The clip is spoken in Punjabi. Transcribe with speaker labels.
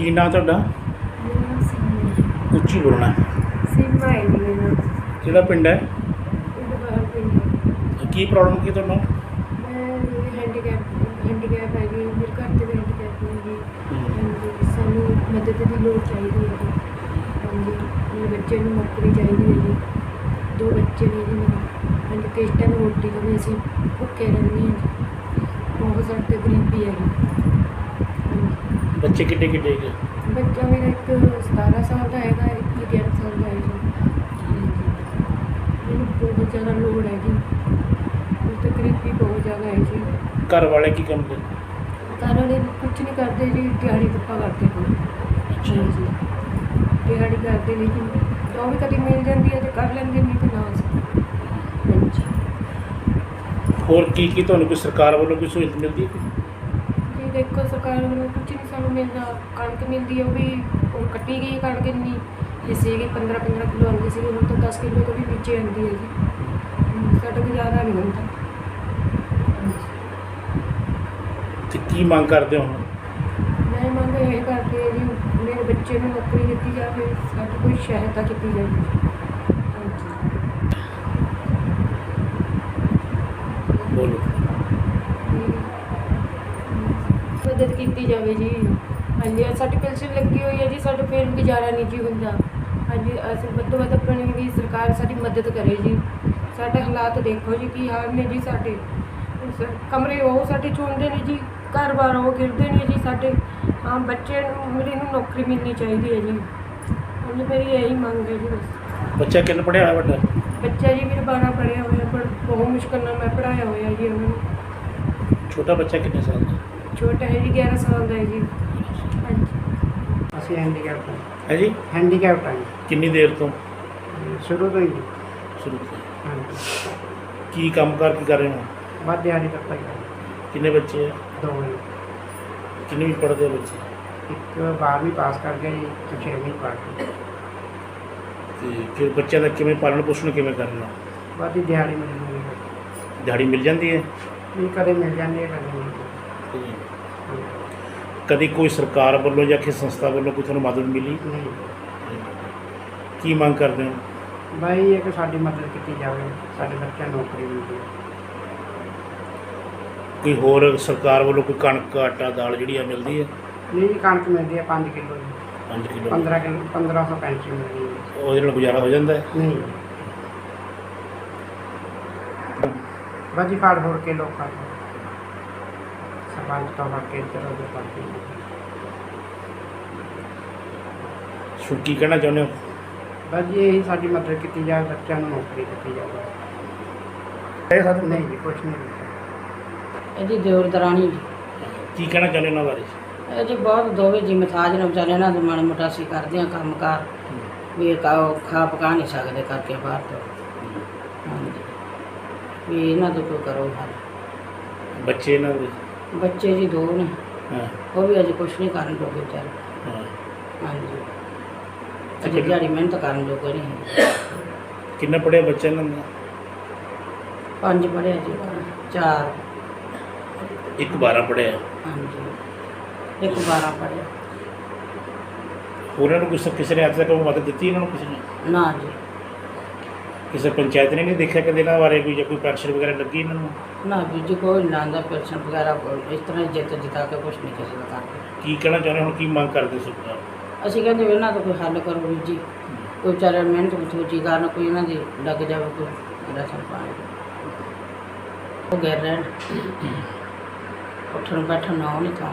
Speaker 1: ਕੀ ਨਾਂ ਤੁਹਾਡਾ? ਉੱਚੀ ਬੋਲਣਾ।
Speaker 2: ਸੀਮਾ ਹੈ ਜੀ ਮੇਰਾ
Speaker 1: ਕਿਹੜਾ ਪਿੰਡ ਹੈ?
Speaker 2: ਪਿੰਡ ਬਾਹਰ ਪਿੰਡ
Speaker 1: ਕੀ ਪ੍ਰੋਬਲਮ ਕੀ ਤੁਹਾਨੂੰ
Speaker 2: ਮੈਂ ਹੈਂਡੀਕੈਪ ਹੈਂਡੀਕੈਪ ਹੈ ਜੀ ਮੇਰੇ ਘਰ ਤੇ ਵੀ ਹੈਂਡੀਕੈਪ ਹੈ ਜੀ ਹਾਂਜੀ ਸਾਨੂੰ ਮਦਦ ਦੀ ਲੋੜ ਚਾਹੀਦੀ ਹੈ ਜੀ ਹਾਂਜੀ ਮੇਰੇ ਬੱਚੇ ਨੂੰ ਨੌਕਰੀ ਚਾਹੀਦੀ ਹੈ ਜੀ ਦੋ ਬੱਚੇ ਨੇ ਜੀ ਮੇਰੇ ਹਾਂਜੀ ਕਿਸ ਟਾਈਮ ਰੋਟੀ ਤੋਂ ਵੀ ਅਸੀਂ ਭੁੱਖੇ ਰਹਿੰਦੇ ਹਾਂ ਜੀ ਬਹੁਤ ਸਾਡੇ ਗਰੀਬੀ ਹੈ ਜੀ
Speaker 1: ਬੱਚੇ ਕਿੱਡੇ ਕਿੱਡੇ ਹੈਗੇ?
Speaker 2: ਬੱਚਾ ਮੇਰਾ ਇੱਕ 17 ਸਾਲ ਦਾ ਹੈਗਾ ਇੱਕ 11 ਸਾਲ ਦਾ ਹੈ ਜੀ ਮੈਨੂੰ ਬਹੁਤ ਜ਼ਿਆਦਾ ਲੋੜ ਹੈ ਜੀ ਉਸ ਤੇ ਗਰੀਬੀ ਬਹੁਤ ਜ਼ਿਆਦਾ ਹੈ ਜੀ।
Speaker 1: ਘਰ ਵਾਲੇ ਕੀ ਕੰਮ ਕਰਦੇ?
Speaker 2: ਘਰ ਵਾਲੇ ਕੁਝ ਨਹੀਂ ਕਰਦੇ ਜੀ ਦਿਹਾੜੀ ਧੱਪਾ ਕਰਦੇ ਨੇ।
Speaker 1: ਅੱਛਾ।
Speaker 2: ਜੀ ਦਿਹਾੜੀ ਕਰਦੇ ਨੇ ਜੀ। ਤਾਂ ਉਹ ਵੀ ਕਦੀ ਮਿਲ ਜਾਂਦੀ ਹੈ ਤੇ ਕਰ ਲੈਂਦੇ ਨੇ ਤੇ ਨਾ ਹਾਂਜੀ।
Speaker 1: ਹੋਰ ਕੀ ਕੀ ਤੁਹਾਨੂੰ ਕੋਈ ਸਰਕਾਰ ਵੱਲੋਂ ਕੋਈ ਸਹੂਲਤ ਮਿਲਦੀ ਹੈ?
Speaker 2: ਜੀ ਦੇਖੋ ਸਰਕਾਰ ਵੱਲੋਂ ਕੁਝ ਸਾਨੂੰ ਮਿਲਦਾ ਕਣਕ ਮਿਲਦੀ ਹੈ ਉਹ ਵੀ ਹੁਣ ਕੱਟੀ ਗਈ ਕਣਕ ਇੰਨੀ ਜੇ ਸੀਗੀ 15 15 ਕਿਲੋ ਆਉਂਦੀ ਸੀ ਹੁਣ ਤਾਂ 10 ਕਿਲੋ ਤੋਂ ਵੀ ਨੀਚੇ ਆਉਂਦੀ ਹੈ ਜੀ ਸਾਡਾ ਗੁਜ਼ਾਰਾ ਨਹੀਂ ਹੁੰਦਾ।
Speaker 1: ਤੇ ਕੀ ਮੰਗ ਕਰਦੇ ਹੋ ਹੁਣ?
Speaker 2: ਮੈਂ ਮੰਗ ਇਹ ਕਰਦੀ ਹਾਂ ਜੀ ਮੇਰੇ ਬੱਚੇ ਨੂੰ ਨੌਕਰੀ ਦਿੱਤੀ ਜਾਵੇ ਸਾਡੀ ਕੋਈ ਸਹਾਇਤਾ ਕੀਤੀ ਜਾਵੇ ਹਾਂਜੀ
Speaker 1: ਬੋਲੋ
Speaker 2: ਮਦਦ ਕੀਤੀ ਜਾਵੇ ਜੀ। ਹਾਂਜੀ ਸਾਡੀ ਪੈਨਸ਼ਨ ਲੱਗੀ ਹੋਈ ਹੈ ਜੀ ਸਾਡਾ ਫਿਰ ਗੁਜ਼ਾਰਾ ਨਹੀਂ ਜੀ ਹੁੰਦਾ। ਹਾਂਜੀ ਅਸੀਂ ਵੱਧ ਤੋਂ ਵੱਧ ਆਪਣੀ ਵੀ ਸਰਕਾਰ ਸਾਡੀ ਮਦਦ ਕਰੇ ਜੀ। ਸਾਡੇ ਹਾਲਾਤ ਦੇਖੋ ਜੀ ਕੀ ਹਾਲ ਨੇ ਜੀ ਸਾਡੇ। ਕਮਰੇ ਉਹ ਸਾਡੇ ਚੁਣਦੇ ਨੇ ਜੀ ਘਰ-ਬਾਰ ਉਹ ਗਿਰਦੇ ਨੇ ਜੀ ਸਾਡੇ। ਹਾਂ ਬੱਚੇ ਨੂੰ ਮੇਰੀ ਨੂੰ ਨੌਕਰੀ ਮਿਲਣੀ ਚਾਹੀਦੀ ਹੈ ਜੀ। ਹਾਂਜੀ ਮੇਰੀ ਇਹੀ ਮੰਗ ਹੈ ਜੀ ਬਸ।
Speaker 1: ਬੱਚਾ ਕਿੰਨਾ ਪੜਿਆ ਹੋਇਆ ਵੱਡਾ?
Speaker 2: ਬੱਚਾ ਜੀ ਮੇਰੇ 12 ਪੜ੍ਹਿਆ ਹੋਇਆ ਪਰ ਬਹੁਤ ਮੁਸ਼ਕਲ ਨਾਲ ਮੈਂ ਪੜ੍ਹਾਇਆ ਹੋਇਆ ਜੀ ਉਹਨਾਂ ਨੂੰ
Speaker 1: ਛੋਟਾ ਬੱਚਾ ਕਿੰਨੇ ਸਾਲ ਦਾ?
Speaker 2: ਛੋਟਾ ਹੈ ਜੀ 11 ਸਾਲ ਦਾ ਹੈ ਜੀ। ਹਾਂਜੀ।
Speaker 3: ਅਸੀਂ ਹੈਂਡੀਕੈਪਟ ਹਾਂ।
Speaker 1: ਹੈ ਜੀ?
Speaker 3: ਹੈਂਡੀਕੈਪਟ ਹਾਂ ਜੀ।
Speaker 1: ਕਿੰਨੀ ਦੇਰ ਤੋਂ?
Speaker 3: ਸ਼ੁਰੂ ਤੋਂ ਹੀ ਜੀ।
Speaker 1: ਸ਼ੁਰੂ ਤੋਂ।
Speaker 3: ਹਾਂਜੀ।
Speaker 1: ਕੀ ਕੰਮ ਕਰ ਕੀ ਕਰ ਰਹੇ ਹੋ?
Speaker 3: ਵੱਧ ਦਿਹਾੜੀ ਤੱਕ ਹੀ
Speaker 1: ਕਿੰਨੇ ਬੱਚੇ ਹੈ
Speaker 3: ਦੋ ਵਜੇ
Speaker 1: ਕਿੰਨੇ ਵੀ ਪੜ੍ਹਦੇ ਬੱਚੇ?
Speaker 3: ਇੱਕ 12ਵੀਂ ਪਾਸ ਕਰ ਗਿਆ ਜੀ ਇੱਕ 6ਵੀਂ ਪੜ੍ਹ ਕੇ
Speaker 1: ਤੇ ਫਿਰ ਬੱਚਿਆਂ ਦਾ ਕਿਵੇਂ ਪਾਲਣ ਪੋਸ਼ਣ ਕਿਵੇਂ ਕਰਨਾ?
Speaker 3: ਵੱਧ ਹੀ ਦਿਹਾੜੀ ਮਿਲ ਜਾਂਦੀ ਹੈ।
Speaker 1: ਦਿਹਾੜੀ ਮਿਲ ਜਾਂਦੀ ਹੈ?
Speaker 3: ਵੀ ਕਦੇ ਮਿਲ ਜਾਂਦੀ ਹੈ ਕਦੇ ਨਹੀਂ।
Speaker 1: ਕਦੀ ਕੋਈ ਸਰਕਾਰ ਵੱਲੋਂ ਜਾਂ ਕਿਸੇ ਸੰਸਥਾ ਵੱਲੋਂ ਕੋਈ ਤੁਹਾਨੂੰ ਮਦਦ ਮਿਲੀ?
Speaker 3: ਨਹੀਂ।
Speaker 1: ਕੀ ਮੰਗ ਕਰਦੇ ਹੋ?
Speaker 3: ਬਾਈ ਇਹ ਕਿ ਸਾਡੀ ਮਦਦ ਕੀਤੀ ਜਾਵੇ ਸਾਡੇ ਬੱਚਿਆਂ ਨੂੰ ਨੌਕਰੀ ਮਿਲਦੀ ਹੈ
Speaker 1: ਕੋਈ ਹੋਰ ਸਰਕਾਰ ਵੱਲੋਂ ਕੋਈ ਕਣਕ ਆਟਾ ਦਾਲ ਜਿਹੜੀ ਆ ਮਿਲਦੀ ਹੈ?
Speaker 3: ਨਹੀਂ ਜੀ ਕਣਕ ਮਿਲਦੀ ਹੈ 5 ਕਿਲੋ ਜੀ।
Speaker 1: 5 ਕਿਲੋ।
Speaker 3: 15 ਕਿਲੋ 1500 ਪੈਨਸ਼ਨ ਮਿਲਦੀ ਹੈ
Speaker 1: ਉਹਦੇ ਨਾਲ ਗੁਜ਼ਾਰਾ ਹੋ ਜਾਂਦਾ ਹੈ?
Speaker 3: ਨਹੀਂ। ਬਾਜੀ ਫਾੜ ਫੋੜ ਕੇ ਲੋਕਾਂ ਨੂੰ ਦੇ ਫੜ ਕੇ
Speaker 1: ਸੋ ਕੀ ਕਹਿਣਾ ਚਾਹੁੰਦੇ ਹੋ?
Speaker 3: ਬਾਜੀ ਇਹੀ ਸਾਡੀ ਮਦਦ ਕੀਤੀ ਜਾਵੇ ਬੱਚਿਆਂ ਨੂੰ ਨੌਕਰੀ ਦਿੱਤੀ ਜਾਵੇ।
Speaker 1: ਇਹ ਸਾਨੂੰ
Speaker 3: ਨਹੀਂ ਜੀ ਕੁਛ ਨਹੀਂ ਦਿੱਤਾ।
Speaker 4: ਇਹਦੀ ਦਿਓਰ ਦਰਾਣੀ। ਜੀ
Speaker 1: ਕੀ ਕਹਿਣਾ ਚਾਹੁੰਦੇ ਉਹਨਾਂ ਬਾਰੇ?
Speaker 4: ਇਹ ਜੀ ਬਹੁਤ ਦੋਵੇਂ ਜੀ ਮਥਾਜ ਨੇ ਵਿਚਾਰੇ ਇਹਨਾਂ ਦੇ ਮਾੜਾ ਮੋਟਾ ਅਸੀਂ ਕਰਦੇ ਹਾਂ ਕੰਮ ਕਾਰ ਵੀ ਇਹ ਕਾ ਉਹ ਖਾ ਪਕਾ ਨਹੀਂ ਸਕਦੇ ਕਰਕੇ ਬਾਹਰ ਤੋਂ। ਹਾਂਜੀ। ਵੀ ਇਹਨਾਂ ਤੋਂ ਕੋਈ ਕਰੋ ਹੱਲ।
Speaker 1: ਬੱਚੇ ਇਹਨਾਂ ਦੇ?
Speaker 4: ਬੱਚੇ ਜੀ ਦੋ ਨੇ।
Speaker 1: ਹਾਂ।
Speaker 4: ਉਹ ਵੀ ਅਜੇ ਕੁਛ ਨਹੀਂ ਕਰਨ ਜੋਗੇ ਵਿਚਾਰੇ।
Speaker 1: ਹਾਂ।
Speaker 4: ਹਾਂਜੀ। ਅਜੇ ਦਿਹਾੜੀ ਮਿਹਨਤ ਕਰਨ ਜੋਗੇ ਨਹੀਂ
Speaker 1: ਕਿੰਨਾ ਪੜਿਆ ਬੱਚਾ ਇਹਨਾਂ ਦਾ?
Speaker 4: ਪੰਜ ਪੜ੍ਹਿਆ ਜੀ। ਚਾਰ।
Speaker 1: ਇੱਕ 12 ਪੜਿਆ
Speaker 4: ਹਾਂਜੀ। ਇੱਕ 12 ਪੜ੍ਹਿਆ
Speaker 1: ਹੋਰਾਂ ਨੂੰ ਕਿਸੇ ਕਿਸੇ ਨੇ ਅੱਜ ਤੱਕ ਉਹ ਮਦਦ ਦਿੱਤੀ ਇਹਨਾਂ ਨੂੰ ਕਿਸੇ ਨੇ?
Speaker 4: ਨਾ ਜੀ।
Speaker 1: ਕਿਸੇ ਪੰਚਾਇਤ ਨੇ ਨਹੀਂ ਦੇਖਿਆ ਕਦੇ ਇਹਨਾਂ ਬਾਰੇ ਕੋਈ ਜਾਂ ਕੋਈ ਪੈਨਸ਼ਨ ਵਗੈਰਾ ਲੱਗੀ ਇਹਨਾਂ ਨੂੰ?
Speaker 4: ਨਾ ਵੀ ਜੀ ਕੋਈ ਨੀ ਲਾਂਦਾ ਪੈਨਸ਼ਨ ਵਗੈਰਾ ਕੋਈ ਇਸ ਤਰ੍ਹਾਂ ਜਿੱਤ ਜਿਤਾ ਕੇ ਕੁਛ ਨਹੀਂ ਕਿਸੇ ਦਾ ਕਰਦੇ
Speaker 1: ਕੀ ਕਹਿਣਾ ਚਾਹੁੰਦੇ? ਹੁਣ ਕੀ ਮੰਗ ਕਰਦੇ ਸਰਕਾਰ
Speaker 4: ਅਸੀਂ ਕਹਿੰਦੇ ਵੀ ਇਹਨਾਂ ਦਾ ਕੋਈ ਹੱਲ ਕਰੋ ਵੀਰ ਜੀ। ਕੋਈ ਵਿਚਾਰੇ ਮਿਹਨਤ ਮਥੂਜੀ ਕਰਨ ਕੋਈ ਇਹਨਾਂ ਦੀ ਲੱਗ ਜਾਵੇ ਕੋਈ ਰਾਸ਼ਨ ਪਾਣੀ ਉਹ ਗੈਰ ਰਹਿਣ ਉੱਠਣ ਬੈਠਣ ਨਾ ਨਹੀਂ ਥਾਂ